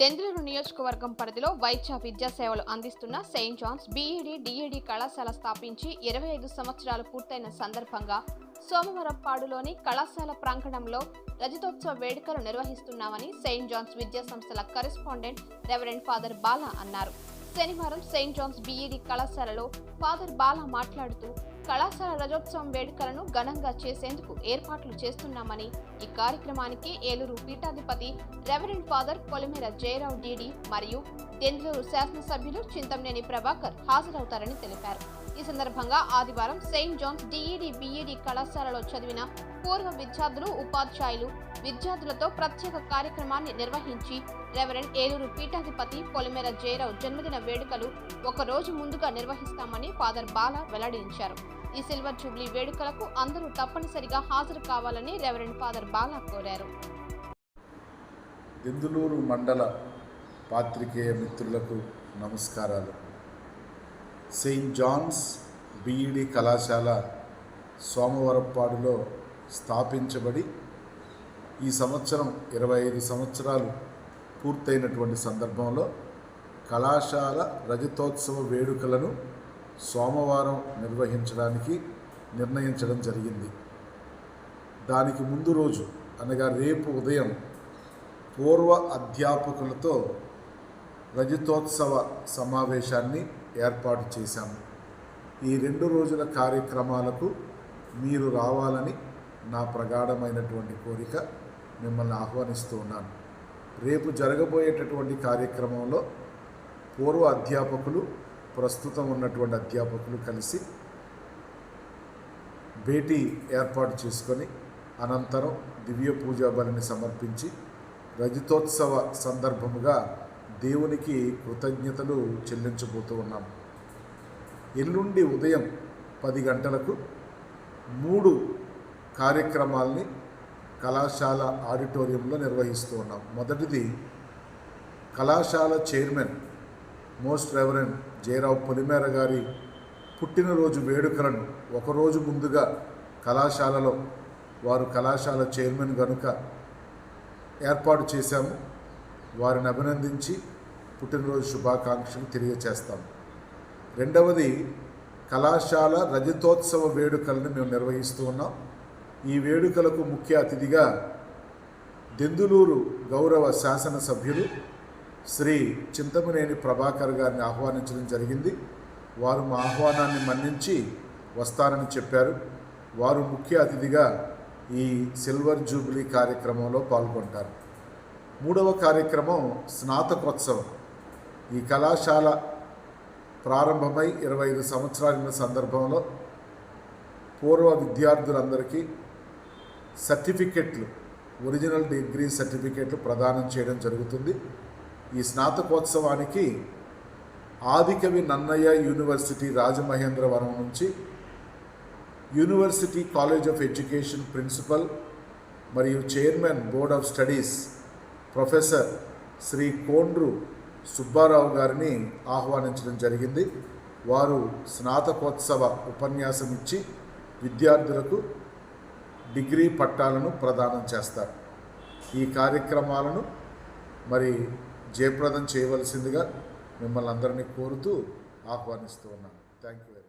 దెందులూరు నియోజకవర్గం పరిధిలో వైద్య విద్యా సేవలు అందిస్తున్న సెయింట్ జాన్స్ బీఈడీ డిఈడి కళాశాల స్థాపించి ఇరవై ఐదు సంవత్సరాలు పూర్తయిన సందర్భంగా సోమవరపాడులోని కళాశాల ప్రాంగణంలో రజతోత్సవ వేడుకలు నిర్వహిస్తున్నామని సెయింట్ జాన్స్ విద్యా సంస్థల కరెస్పాండెంట్ రెవరెండ్ ఫాదర్ బాలా అన్నారు. శనివారం సెయింట్ జాన్స్ బీఈడీ కళాశాలలో ఫాదర్ బాలా మాట్లాడుతూ కళాశాల రజోత్సవం వేడుకలను ఘనంగా చేసేందుకు ఏర్పాట్లు చేస్తున్నామని ఈ కార్యక్రమానికి ఏలూరు పీఠాధిపతి reverend father Kolimera Jayarao DD మరియు దెందులూరు శాసనసభ్యులు చింతమనేని ప్రభాకర్ హాజరవుతారని తెలిపారు. ఈ సందర్భంగా ఆదివారం సెయింట్ జాన్స్ డిఈడి బిఈడి కళాశాలలో చదివిన పూర్వ విద్యార్థులు ఉపాధ్యాయులు విద్యార్థులతో ప్రత్యేక కార్యక్రమాన్ని నిర్వహించి రెవరెండ్ ఏలూరు పీఠాధిపతి పొలిమేర జయరావు జన్మదిన వేడుకలు ఒక రోజు ముందుగా నిర్వహిస్తామని ఫాదర్ బాల వెల్లడించారు. ఈ సిల్వర్ జూబ్లీ వేడుకలకు అందరూ తప్పనిసరిగా హాజరు కావాలని రెవరెండ్ ఫాదర్ బాల కోరారు. దెందులూరు మండల పాత్రికేయ మిత్రులకు నమస్కారాలు. సెయింట్ జాన్స్ బీఈడి కళాశాల సోమవరంపాడులో స్థాపించబడి ఈ సంవత్సరం ఇరవై ఐదు సంవత్సరాలు పూర్తయినటువంటి సందర్భంలో కళాశాల రజతోత్సవ వేడుకలను సోమవారం నిర్వహించడానికి నిర్ణయించడం జరిగింది. దానికి ముందు రోజు అనగా రేపు ఉదయం పూర్వ అధ్యాపకులతో రజతోత్సవ సమావేశాన్ని ఏర్పాటు చేశాము. ఈ రెండు రోజుల కార్యక్రమాలకు మీరు రావాలని నా ప్రగాఢమైనటువంటి కోరిక మిమ్మల్ని ఆహ్వానిస్తూ ఉన్నాను. రేపు జరగబోయేటటువంటి కార్యక్రమంలో పూర్వ అధ్యాపకులు ప్రస్తుతం ఉన్నటువంటి అధ్యాపకులు కలిసి భేటీ ఏర్పాటు చేసుకొని అనంతరం దివ్య పూజా బలిని సమర్పించి రజతోత్సవ సందర్భముగా దేవునికి కృతజ్ఞతలు చెల్లించబోతూ ఉన్నాం. ఎల్లుండి ఉదయం పది గంటలకు మూడు కార్యక్రమాల్ని కళాశాల ఆడిటోరియంలో నిర్వహిస్తూ ఉన్నాం. మొదటిది కళాశాల chairman most reverend Jayarao Polimera గారి పుట్టినరోజు వేడుకలను ఒకరోజు ముందుగా కళాశాలలో వారు కళాశాల చైర్మన్ కనుక ఏర్పాటు చేశాము. వారిని అభినందించి పుట్టినరోజు శుభాకాంక్షలు తెలియచేస్తాము రెండవది కళాశాల రజతోత్సవ వేడుకలను మేము నిర్వహిస్తూ ఉన్నాం. ఈ వేడుకలకు ముఖ్య అతిథిగా దెందులూరు గౌరవ శాసనసభ్యులు శ్రీ చింతమనేని ప్రభాకర్ గారిని ఆహ్వానించడం జరిగింది. వారు మా ఆహ్వానాన్ని మన్నించి వస్తారని చెప్పారు. వారు ముఖ్య అతిథిగా ఈ సిల్వర్ జూబిలీ కార్యక్రమంలో పాల్గొంటారు. మూడవ కార్యక్రమం స్నాతకోత్సవం. ఈ కళాశాల ప్రారంభమై ఇరవై ఐదు సంవత్సరాల సందర్భంలో పూర్వ విద్యార్థులందరికీ సర్టిఫికెట్లు ఒరిజినల్ డిగ్రీ సర్టిఫికెట్లు ప్రదానం చేయడం జరుగుతుంది. ఈ స్నాతకోత్సవానికి ఆదికవి నన్నయ్య యూనివర్సిటీ రాజమహేంద్రవరం నుంచి university college of education principal మరియు chairman board of studies professor Shri Kondru Subbarao గారిని ఆహ్వానించడం జరిగింది. వారు స్నాతకోత్సవ ఉపన్యాసం ఇచ్చి విద్యార్థులకు డిగ్రీ పట్టాలను ప్రదానం చేస్తారు. ఈ కార్యక్రమాలను మరి జయప్రదం చేయవలసిందిగా మిమ్మల్ని అందరినీ కోరుతూ ఆహ్వానిస్తూ ఉన్నాను. Thank you